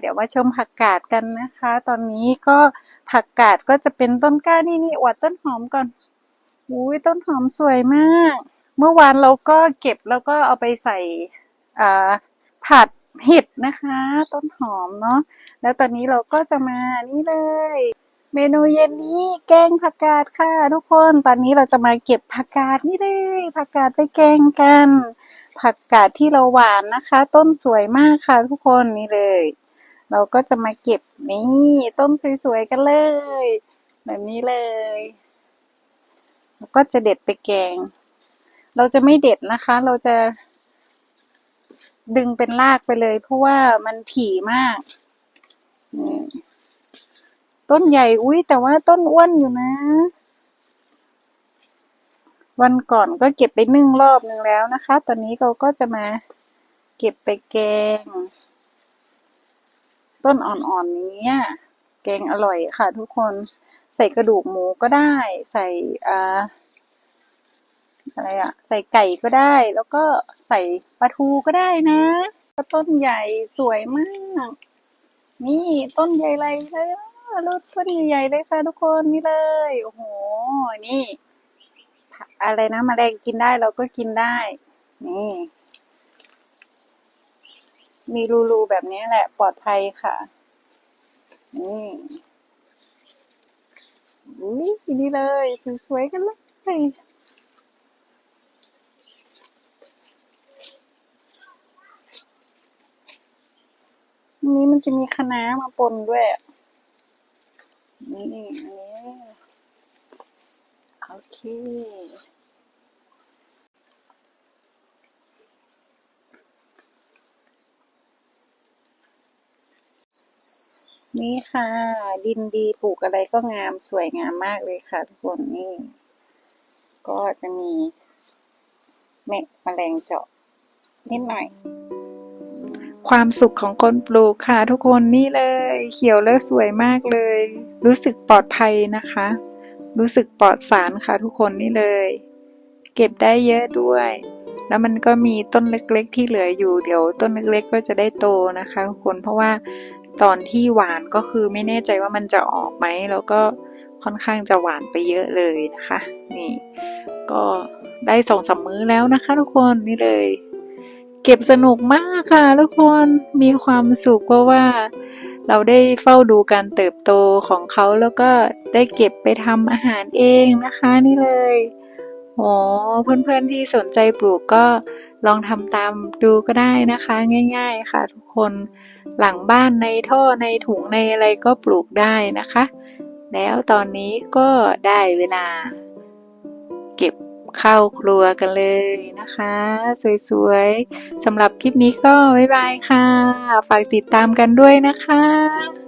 เดี๋ยวมาชมผักกาดกันนะคะ ตอนนี้ก็ผักกาดก็จะเป็นต้นกล้านี่นี่อวดต้นหอมก่อนอุ้ยต้นหอมสวยมาก เมื่อวานเราก็เก็บแล้วก็เอาไปใส่ผัดเห็ดนะคะ ต้นหอมเนาะแล้วตอนนี้เราก็จะมานี่เลย เมนูเย็นนี้แกงผักกาดค่ะ ทุกคนตอนนี้เราจะมาเก็บผักกาดนี่เลยผักกาดไปแกงกันผักกาดที่เราหวานนะคะ ต้นสวยมากค่ะทุกคนนี่เลย เราก็จะมาเก็บนี่ต้นสวยๆกันเลย แบบนี้เลยแล้วก็จะเด็ดไปแกง เราจะไม่เด็ดนะคะ เราจะดึงเป็นรากไปเลย เพราะว่ามันถี่มาก ต้นใหญ่ อุ้ยแต่ว่าต้นอ้วนอยู่นะ วันก่อนก็เก็บไปนึ่งรอบนึงแล้วนะคะ ตอนนี้เราก็จะมาเก็บไปแกง ต้นอ่อนๆนี้แกงอร่อยค่ะ ทุกคนใส่กระดูกหมูก็ได้ ใส่อ่าอะไรอะใส่ไก่ก็ได้ แล้วก็ใส่ปลาทูก็ได้นะก็ต้นใหญ่สวยมาก นี่ต้นใหญ่เลยเลยรถต้นใหญ่ๆเลยค่ะ ทุกคนนี่เลยโอ้โหนี่ อะไรนะมแมลงกินได้เราก็กินได้ นี่ มีรูๆแบบนี้แหละ ปลอดภัยค่ะ นี่อุ้ยนี่เลยสวยๆกันเลยอันนี้มันจะมีคะน้ามาปนด้วยอะนี่อันนี้โอเค นี่ค่ะ ดินดีปลูกอะไรก็งามสวยงามมากเลยค่ะทุกคนนี่ ก็จะมีเม็ดแมลงเจาะนิดหน่อย ความสุขของคนปลูกค่ะ ทุกคนนี่เลย เขียวและสวยมากเลย รู้สึกปลอดภัยนะคะ รู้สึกปลอดสารค่ะทุกคนนี่เลย เก็บได้เยอะด้วย แล้วมันก็มีต้นเล็กๆ ที่เหลืออยู่เดี๋ยวต้นเล็กๆ ก็จะได้โตนะคะทุกคนเพราะว่าตอนที่หวานก็คือไม่แน่ใจว่ามันจะออกไหมแล้วก็ค่อนข้างจะหวานไปเยอะเลยนะคะ นี่ก็ได้สองสามมื้อแล้วนะคะ ทุกคนนี่เลย เก็บสนุกมากค่ะ ทุกคนมีความสุขเพราะว่าเราได้เฝ้าดูการเติบโตของเขาแล้วก็ได้เก็บไปทำอาหารเองนะคะ นี่เลย โอ้เพื่อนๆที่สนใจปลูกก็ลองทำตามดูก็ได้นะคะ ง่าย ๆ ค่ะ ทุกคนหลังบ้านในท่อในถุงในอะไรก็ปลูกได้นะคะ แล้วตอนนี้ก็ได้เวลา เก็บเข้าครัวกันเลยนะคะ สวยๆสำหรับคลิปนี้ก็บ๊ายบายค่ะ ฝากติดตามกันด้วยนะคะ